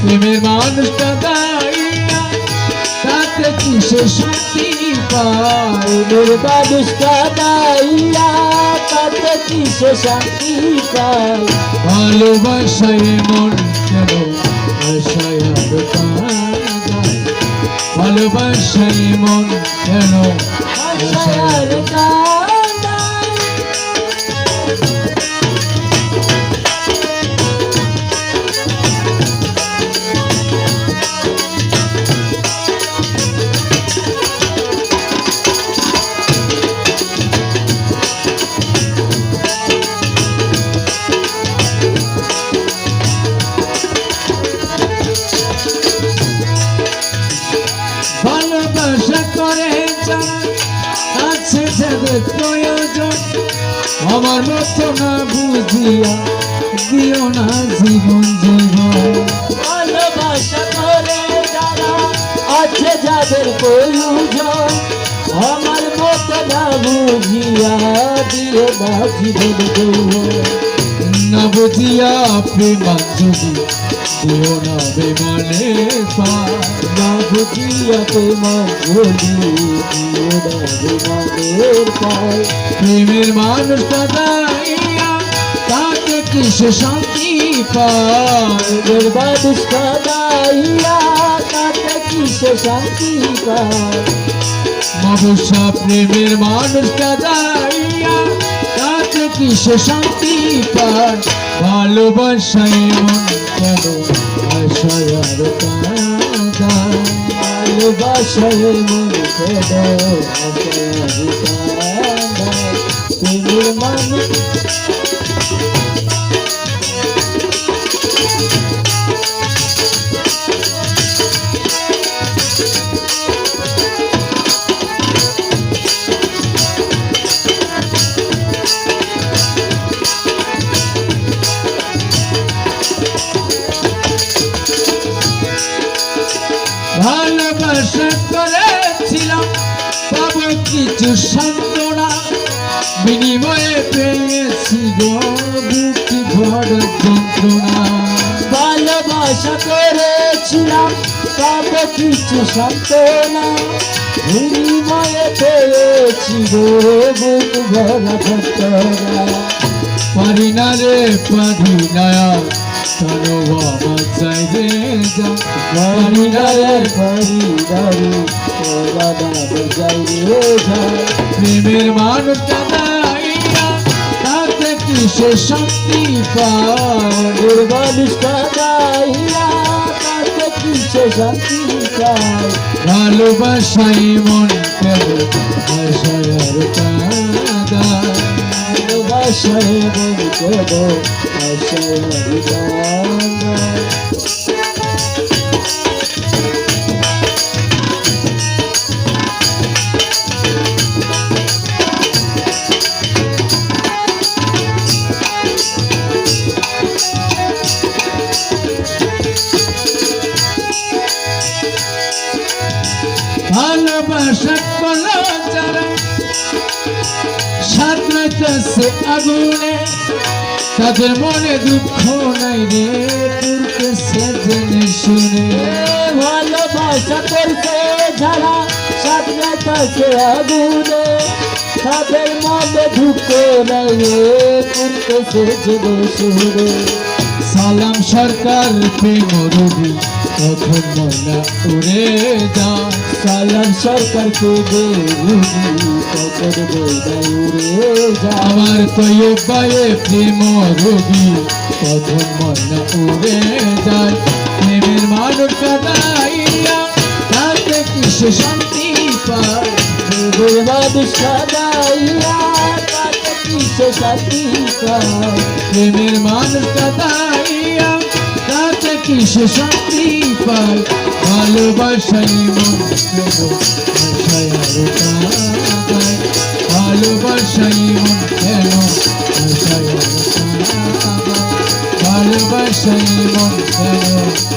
প্রেমের মানুষটা দাঁড়িয়া তাতে কিসে শান্তি পায় প্রেমের মানুষটা দাইয়া তাতে কিসে শান্তি পায় ভালোবাসায় মন কেন আশায় ভালোবাসায় মন কেন হাসায় আছে যাদের প্রয়োজন আমার মতো না বুঝিয়া দিও না জীবন জীবন ভালোবাসা করে যারা আছে যাদের প্রয়োজন, আমার মতো না বুঝিয়া দিয়ে না জীবন যৌবন। না বুঝিয়া প্রেমাঞ্জলি দিও না বেমানে না বুঝিয়া তোমার দিও না বিমানের পায় প্রেমের মানুষটা দাঁড়িয়া তাকে কিসে শান্তি পায়? মানুষ কাদাইয়া তাতে কিসে শান্তি পায়? মবসা প্রেমের মানুষটা দাঁড়িয়া তাতে কিসে শান্তি পায়? ভালোবাসায় মন কেন? আশায় ভালোবাসায় মন কেন? তুমি মানুষ ভালোবাসা করেছিলাম পাবো কিছু সান্ত্বনা। বিনিময়ে পেয়েছি বুক ভর যন্ত্রণা। ভালোবাসা করেছিলাম কিছু সান্ত্বনা। বিনিময়ে পেয়েছি বুক ভরা যন্ত্রণা। পারি না রে পারি না প্রেমের মানুষটা তাতে কিসে শান্তি পায় ওর তাতে কিসে শান্তি পায় ভালোবাসাই মন কেন কাঁদায় ভালোবাসায় মন আশায় ভালোবাসা সাঁতরাইতেছে আগুনে তাদের মনে দুঃখ নাই রে পুরতেছে জেনে শুনে। ভালোবাসা করছে যারা সামনে কাছে আগুনে তাদের মনে ঢুকে নাই করতেছে জেনে শুনে। সালাম সরকার প্রেম রবি। তখন ময়না উড়ে যা সালাম সরকারকে দে কখন বইদাই উড়ে যা আমার তো পায়ে প্রেম রবি তখন ময়না উড়ে যায়। প্রেমের মানুষ কাদাইয়া তাতে কিসে শান্তি পায়? দেবের কাদাইয়া তাতে কিসে শান্তি পায়? প্রেমের মানুষ কাদাইয়া তাতে কিসে শান্তি পায়? ভালোবাসাই কেন আশায় আরও ভালোবাসাই কেন আশায় আরও